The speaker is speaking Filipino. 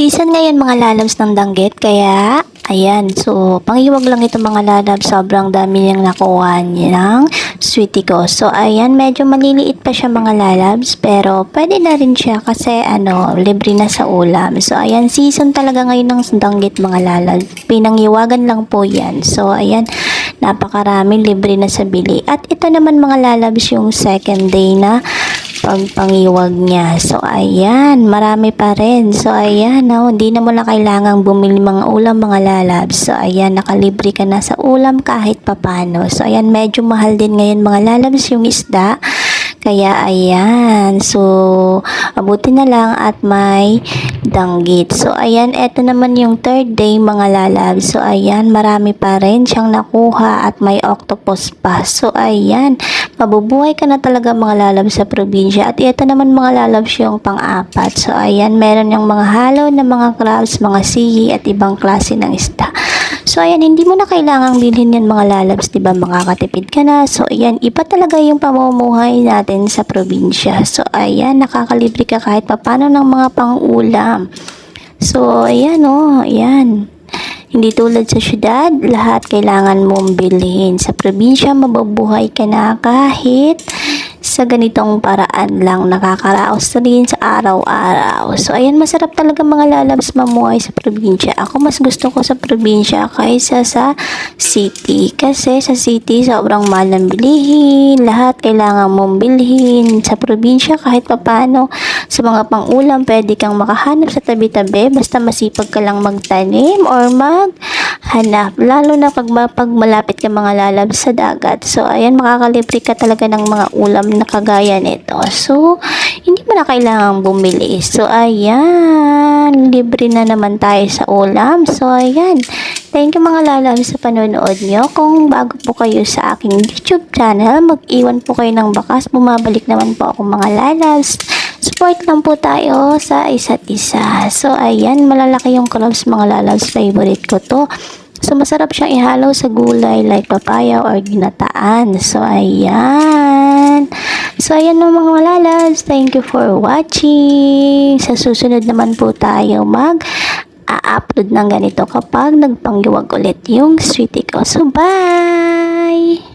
Season ngayon mga lalabs ng danggit, kaya ayan, so pangiwag lang ito mga lalabs, sobrang dami niyang nakuha ng sweetie ko. So ayan, medyo maliliit pa siya mga lalabs, pero pwede na rin siya kasi ano, libre na sa ulam. So ayan, season talaga ngayon ng danggit mga lalabs. Pinangiwagan lang po yan. So ayan, napakarami, libre na sa bili. At ito naman mga lalabs yung second day na pagpangiwag niya. So, ayan, marami pa rin. So, ayan, no, hindi na mo na kailangang bumili mga ulam, mga lalabs. So, ayan, nakalibre ka na sa ulam kahit papano. So, ayan, medyo mahal din ngayon mga lalabs yung isda. Kaya, ayan, so, abuti na lang at may danggit. So, ayan, eto naman yung third day mga lalabs. So, ayan, marami pa rin siyang nakuha at may octopus pa. So, ayan, mabubuhay ka na talaga mga lalabs sa probinsya. At ito naman mga lalabs yung pang-apat. So, ayan, meron yung mga halo na mga crabs, mga sihi at ibang klase ng isda. So, ayan, hindi mo na kailangang bilhin yan mga lalabs, di ba? Makakatipid ka na. So, ayan, iba talaga yung pamumuhay natin sa probinsya. So, ayan, nakakalibre ka kahit papano ng mga pang-ulam. So, ayan, oh, ayan. Hindi tulad sa syudad, lahat kailangan mong bilhin. Sa probinsya, mabubuhay ka na kahit sa ganitong paraan lang nakakaraos rin sa araw-araw. So, ayan, masarap talaga mga lalabs mamuhay sa probinsya. Ako mas gusto ko sa probinsya kaysa sa city. Kasi sa city, sobrang mahal ng bilihin. Lahat kailangan mong bilhin. Sa probinsya, kahit papano, sa mga pang-ulam, pwede kang makahanap sa tabi-tabi. Basta masipag ka lang magtanim or maghanap. Lalo na pag, pag malapit ka mga lalabs sa dagat. So, ayan, makakalibre ka talaga ng mga ulam na kagaya nito. So, hindi mo na kailangang bumili. So, ayan, libre na naman tayo sa ulam. So, ayan, thank you mga lalabs sa panonood nyo. Kung bago po kayo sa aking YouTube channel, mag-iwan po kayo ng bakas. Bumabalik naman po ako mga lalabs. Support lang po tayo sa isa't isa. So, ayan, malalaki yung crabs mga lalabs. Favorite ko to. So, masarap siyang ihalo sa gulay like papaya or ginataan. So, ayan. So, ayan no mga lalabs. Thank you for watching. Sa susunod naman po tayo mag a-upload ng ganito kapag nagpanggiwag ulit yung sweetie ko. So, bye!